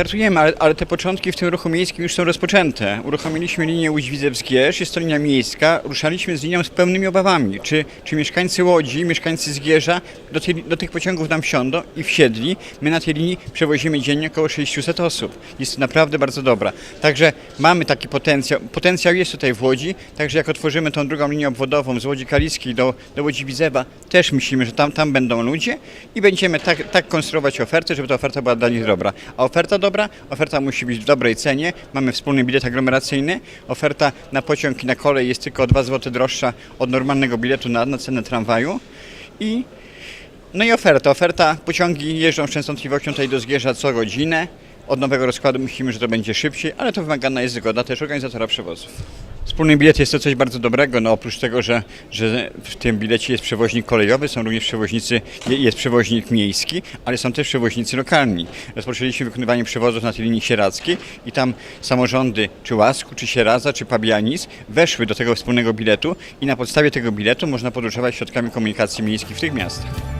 Startujemy, ale, ale te początki w tym ruchu miejskim już są rozpoczęte. Uruchomiliśmy linię Łódź-Widzew-Zgierz, jest to linia miejska. Ruszaliśmy z linią z pełnymi obawami, czy, czy mieszkańcy Łodzi, mieszkańcy Zgierza do, tej, do tych pociągów nam wsiądą i wsiedli. My na tej linii przewozimy dziennie około 600 osób. Jest to naprawdę bardzo dobra. Także mamy taki potencjał. Potencjał jest tutaj w Łodzi, także jak otworzymy tą drugą linię obwodową z Łodzi Kaliskiej do, do Łodzi Widzewa, też myślimy, że tam, tam będą ludzie i będziemy tak, tak konstruować ofertę, żeby ta oferta była dla nich dobra. A oferta dobra? Oferta musi być w dobrej cenie. Mamy wspólny bilet aglomeracyjny. Oferta na pociąg i na kolej jest tylko o 2 zł droższa od normalnego biletu na, na cenę tramwaju. I no i oferta. Oferta, pociągi jeżdżą z częstotliwością tutaj do Zgierza co godzinę. Od nowego rozkładu myślimy, że to będzie szybciej, ale to wymagana jest zgoda też organizatora przewozów. Wspólny bilet jest to coś bardzo dobrego, no oprócz tego, że, że w tym bilecie jest przewoźnik kolejowy, są również przewoźnicy, jest przewoźnik miejski, ale są też przewoźnicy lokalni. Rozpoczęliśmy wykonywanie przewozów na tej linii sieradzkiej i tam samorządy czy Łasku, czy Sieradza, czy Pabianic weszły do tego wspólnego biletu i na podstawie tego biletu można podróżować środkami komunikacji miejskiej w tych miastach.